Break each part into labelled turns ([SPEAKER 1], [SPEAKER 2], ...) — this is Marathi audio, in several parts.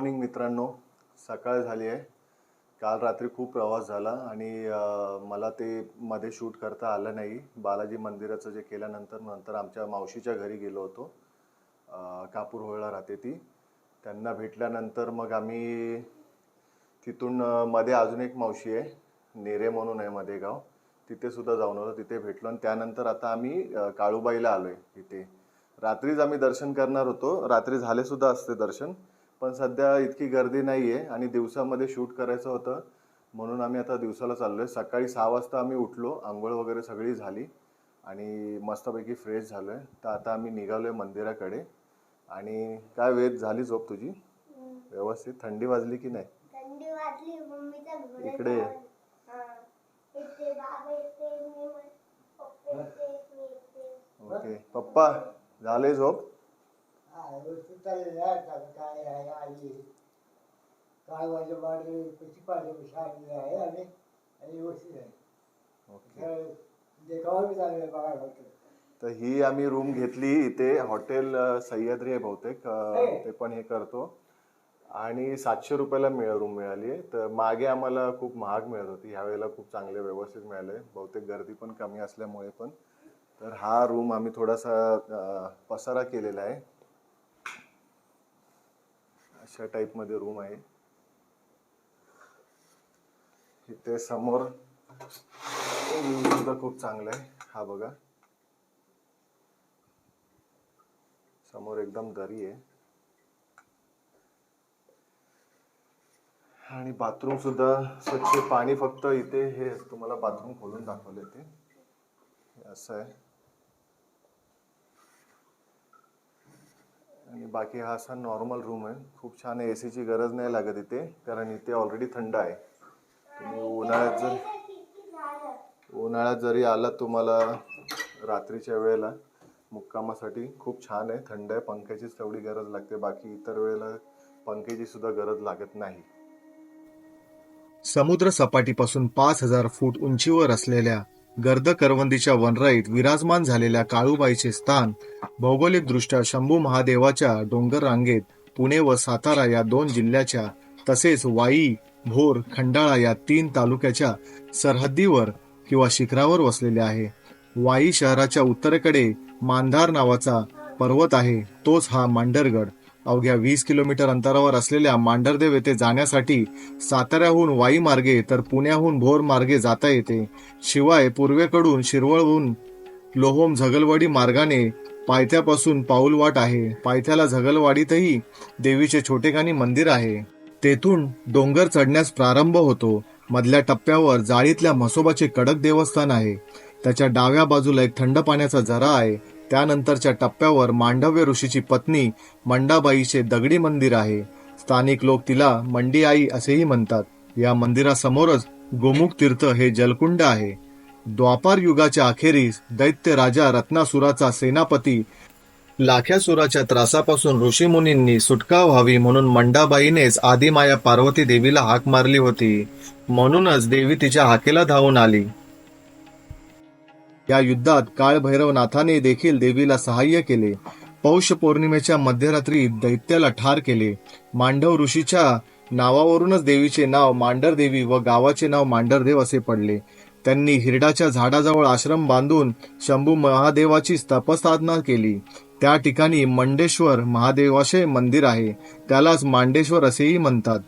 [SPEAKER 1] मॉर्निंग मित्रांनो. सकाळ झाली आहे. काल रात्री खूप प्रवास झाला आणि मला ते मध्ये शूट करता आलं नाही. बालाजी मंदिराचं जे केल्यानंतर नंतर आमच्या मावशीच्या घरी गेलो होतो. अं, कापूर होळला राहते ती. त्यांना भेटल्यानंतर मग आम्ही तिथून मध्ये अजून एक मावशी आहे नेरे म्हणून आहे मध्ये गाव तिथे सुद्धा जाऊन होतो तिथे भेटलो आणि त्यानंतर आता आम्ही अं, काळूबाईला आलोय तिथे रात्रीच आम्ही दर्शन करणार होतो. रात्री झाले सुद्धा असते दर्शन. पण सध्या इतकी गर्दी नाही आहे आणि दिवसामध्ये शूट करायचं होतं. म्हणून आम्ही आता दिवसाला चाललोय. सकाळी सहा वाजता आम्ही उठलो. आंघोळ वगैरे सगळी झाली. आणि मस्तपैकी फ्रेश झालोय. तर आता आम्ही निघालोय मंदिराकडे. आणि काय वेळ झाली झोप तुझी? व्यवस्थित? थंडी वाजली की नाही? इकडे ओके. पप्पा झाले झोप?
[SPEAKER 2] व्यवस्थित चाललेलं आहे आता काय आहे आली काय वाजे वाढले कशी पाहिजे कशी आलेली आहे आणि आणि व्यवस्थित आहे.
[SPEAKER 1] ओके.
[SPEAKER 2] तर देखावा बी चांगला आहे बघायला फक्त
[SPEAKER 1] तर ही आम्ही रूम घेतली इथे. हॉटेल सह्याद्री आहे बहुतेक ते पण हे करतो. आणि सातशे रुपयाला मिळ रूम मिळाली. आहे तर मागे आम्हाला खूप महाग मिळत होती. ह्या वेळेला खूप चांगले व्यवस्थित मिळाले. बहुतेक गर्दी पण कमी असल्यामुळे पण. तर हा रूम आम्ही थोडासा पसारा केलेला आहे. अशा टाईपमध्ये रूम आहे. इथे समोर सुद्धा खूप चांगला आहे. हा बघा. समोर एकदम दरी आहे. आणि बाथरूम सुद्धा स्वच्छ पाणी फक्त इथे हे तुम्हाला बाथरूम खोलून दाखवले ते. असं आहे. आणि बाकी हा असा नॉर्मल रूम आहे. खूप छान आहे सीची गरज नाही लागत इथे कारण इथे ऑलरेडी थंड आहे. तुम्ही उन्हाळ्यात जर उन्हाळ्यात जरी आलात तुम्हाला रात्रीच्या वेळेला मुक्कामासाठी खूप छान आहे थंड आहे पंख्याचीच तेवढी गरज लागते. बाकी इतर वेळेला पंख्याची सुद्धा गरज लागत नाही.
[SPEAKER 3] समुद्र सपाटीपासून पाच हजार फूट उंचीवर असलेल्या गर्द करवंदीच्या वनराईत विराजमान झालेल्या काळूबाईचे स्थान भौगोलिकदृष्ट्या शंभू महादेवाच्या डोंगर रांगेत पुणे व सातारा या दोन जिल्ह्याच्या तसेच वाई भोर खंडाळा या तीन तालुक्याच्या सरहद्दीवर किंवा शिखरावर वसलेले आहे. वाई शहराच्या उत्तरेकडे मांधार नावाचा पर्वत आहे तोच हा मांडरगड अवघ्या वीस किलोमीटर अंतरावर असलेल्या मांढरदेव येथे जाण्यासाठी साताऱ्याहून वाई मार्गे तर पुण्याहून भोर मार्गे जाता येते. शिवाय पूर्वेकडून शिरवळहून लोहोम झगलवाडी मार्गाने पायथ्यापासून पाऊलवाट आहे. पायथ्याला झगलवाडीतही देवीचे छोटेखानी मंदिर आहे. तेथून डोंगर चढण्यास प्रारंभ होतो. मधल्या टप्प्यावर जाळीतल्या म्हसोबाचे कडक देवस्थान आहे. त्याच्या डाव्या बाजूला एक थंड पाण्याचा झरा आहे. त्यानंतरच्या टप्प्यावर मांडव्य ऋषीची पत्नी मंडाबाईचे दगडी मंदिर आहे. स्थानिक लोक तिला मंडी आई असेही म्हणतात. या मंदिरासमोरच गोमुख तीर्थ हे जलकुंड आहे. द्वापार युगाच्या अखेरीस दैत्य राजा रत्नासुराचा सेनापती लाख्यासुराच्या त्रासापासून ऋषीमुनींनी सुटका व्हावी म्हणून मंडाबाईनेच आदिमाया पार्वती देवीला हाक मारली होती. म्हणूनच देवी तिच्या हाकेला धावून आली. या युद्धात काळभैरवनाथाने देखील देवीला सहाय्य केले. पौष पौर्णिमेच्या मध्यरात्री दैत्याला ठार केले. मांडव ऋषीच्या नावावरूनच देवीचे नाव मांडर देवी व गावाचे नाव मांडरदेव असे पडले. त्यांनी हिरडाच्या झाडाजवळ आश्रम बांधून शंभू महादेवाची तपसाधना केली. त्या ठिकाणी मंडेश्वर महादेवाचे मंदिर आहे. त्यालाच मांडेश्वर असेही म्हणतात.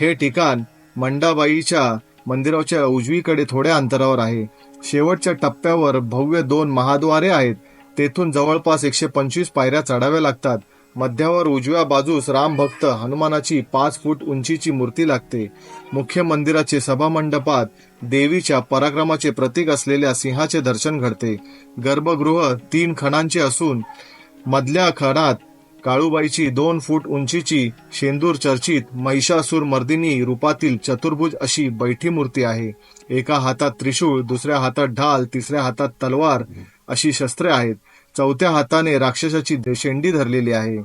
[SPEAKER 3] हे ठिकाण मंडाबाईच्या मंदिराच्या उजवीकडे थोड्या अंतरावर आहे. शेवटच्या टप्प्यावर भव्य दोन महाद्वारे आहेत. तेथून जवळपास एकशे पंचवीस पायऱ्या चढाव्या लागतात. मध्यावर उजव्या बाजूस राम भक्त हनुमानाची पाच फूट उंचीची मूर्ती लागते. मुख्य मंदिराचे सभामंडपात देवीच्या पराक्रमाचे प्रतीक असलेल्या सिंहाचे दर्शन घडते. गर्भगृह तीन खणांचे असून मधल्या खणात काळूबाईची दोन फूट उंचीची शेंदूर चर्चित महिषासूर मर्दिनी रूपातील चतुर्भुज अशी बैठी मूर्ती आहे. एका हातात त्रिशूळ दुसऱ्या हातात ढाल तिसऱ्या हातात तलवार अशी शस्त्रे आहेत. चौथ्या हाताने राक्षसाची शेंडी धरलेली आहे.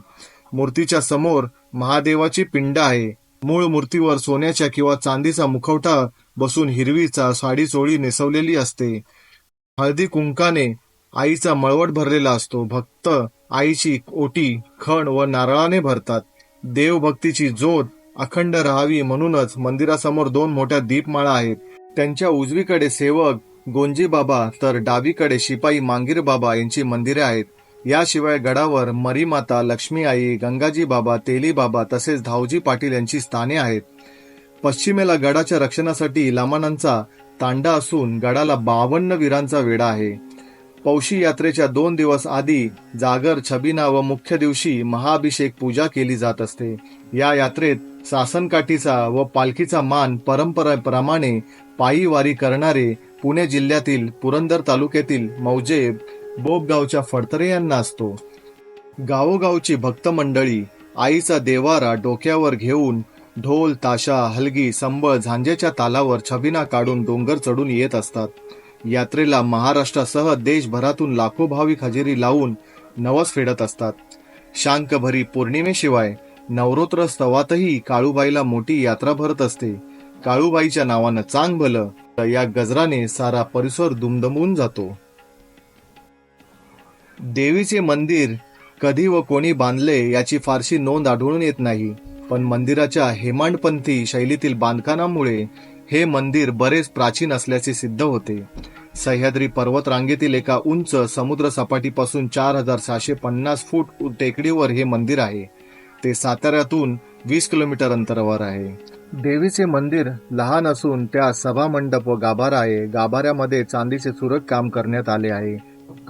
[SPEAKER 3] मूर्तीच्या समोर महादेवाची पिंड आहे. मूळ मूर्तीवर सोन्याच्या किंवा चांदीचा मुखवटा बसून हिरवीचा साडी चोळी नेसवलेली असते. हळदी कुंकाने आईचा मळवट भरलेला असतो. भक्त आईची ओटी खण व नारळाने भरतात. देवभक्तीची ज्योत अखंड राहावी म्हणूनच मंदिरासमोर दोन मोठ्या दीपमाळा आहेत. त्यांच्या उजवीकडे सेवक गोंजी बाबा तर डावीकडे शिपाई मांगीर बाबा यांची मंदिरे आहेत. याशिवाय गडावर मरीमाता लक्ष्मी आई गंगाजी बाबा तेली बाबा तसेच धावजी पाटील यांची स्थाने आहेत. पश्चिमेला गडाच्या रक्षणासाठी लामानांचा तांडा असून गडाला बावन्न वीरांचा वेढा आहे. पौशी यात्रेच्या दोन दिवस आधी जागर छबिना व मुख्य दिवशी महाअभिषेक पूजा केली जात असते. या यात्रेत सासनकाठीचा व पालखीचा मान परंपरेप्रमाणे पायी वारी करणारे पुणे जिल्ह्यातील पुरंदर तालुक्यातील मौजे बोबगावच्या फडतरे यांना असतो. गावोगावची भक्त मंडळी आईचा देवारा डोक्यावर घेऊन ढोल ताशा हलगी संबळ झांजेच्या तालावर छबिना काढून डोंगर चढून येत असतात. यात्रेला महाराष्ट्रासह देशभरातून लाखो भाविक हजेरी लावून नवस फेडत असतात. शांकभरी पौर्णिमेशिवाय नवरोत्र स्तवातही काळूबाईला मोठी यात्रा भरत असते. काळूबाईच्या नावानं चांग भलं तर या गजराने सारा परिसर दुमदमून जातो. देवीचे मंदिर कधी व कोणी बांधले याची फारशी नोंद आढळून येत नाही. पण मंदिराच्या हेमांडपंथी शैलीतील बांधकामामुळे हे मंदिर बरेच प्राचीन असल्याचे सिद्ध होते. सह्याद्री पर्वत रांगेतील एका उंच समुद्र सपाटीपासून चार हजार सहाशे पन्नास फूट टेकडीवर हे मंदिर आहे. ते साताऱ्यातून वीस किलोमीटर अंतरावर आहे. देवीचे मंदिर लहान असून त्या सभा मंडप व गाभारा आहे. गाभाऱ्यामध्ये चांदीचे सुरक काम करण्यात आले आहे.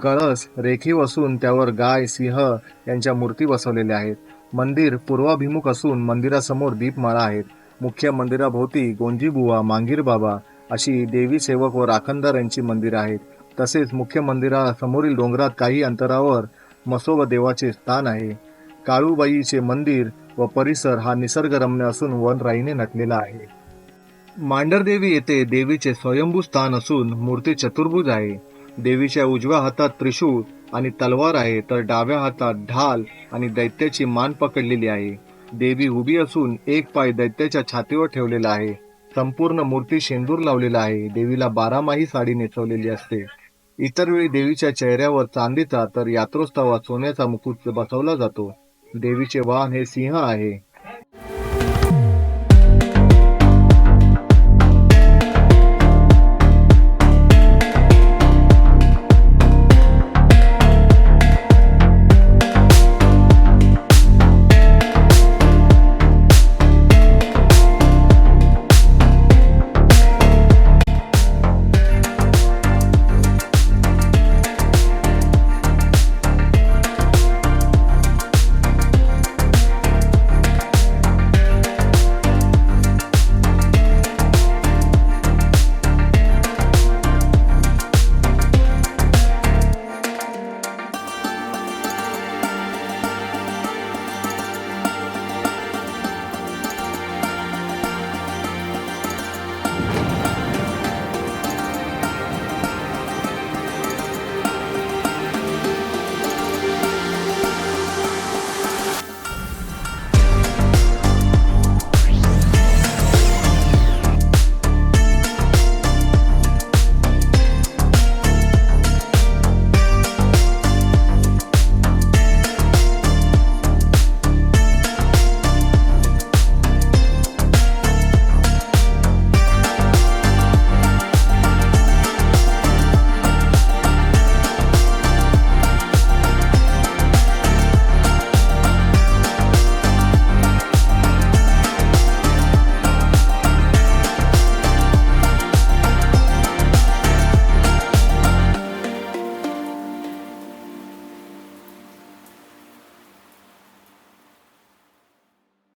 [SPEAKER 3] कळस रेखीव असून त्यावर गाय सिंह यांच्या मूर्ती बसवलेल्या आहेत. मंदिर पूर्वाभिमुख असून मंदिरासमोर दीपमाळा आहेत. मुख्य मंदिराभोवती गोंजीबुवा मांगीर बाबा अशी देवी सेवक व राखणदार यांची मंदिर आहेत. तसेच मुख्य मंदिरासमोरील डोंगरात काही अंतरावर मसोबा देवाचे स्थान आहे. काळूबाईचे मंदिर व परिसर हा निसर्गरम्य असून वनराईने नटलेला आहे. मांडरदेवी येथे देवीचे स्वयंभू स्थान असून मूर्ती चतुर्भुज आहे. देवीच्या उजव्या हातात त्रिशूळ आणि तलवार आहे तर डाव्या हातात ढाल आणि दैत्याची मान पकडलेली आहे. देवी उभी असून एक पाय दैत्याच्या छातीवर ठेवलेला आहे. संपूर्ण मूर्ती शेंदूर लावलेला आहे. देवीला बारामाही साडी नेसवलेली असते. इतर वेळी देवीच्या चेहऱ्यावर चांदीचा तर यात्रोत्सवात सोन्याचा मुकुट बसवला जातो. देवीचे वाहन हे सिंह आहे.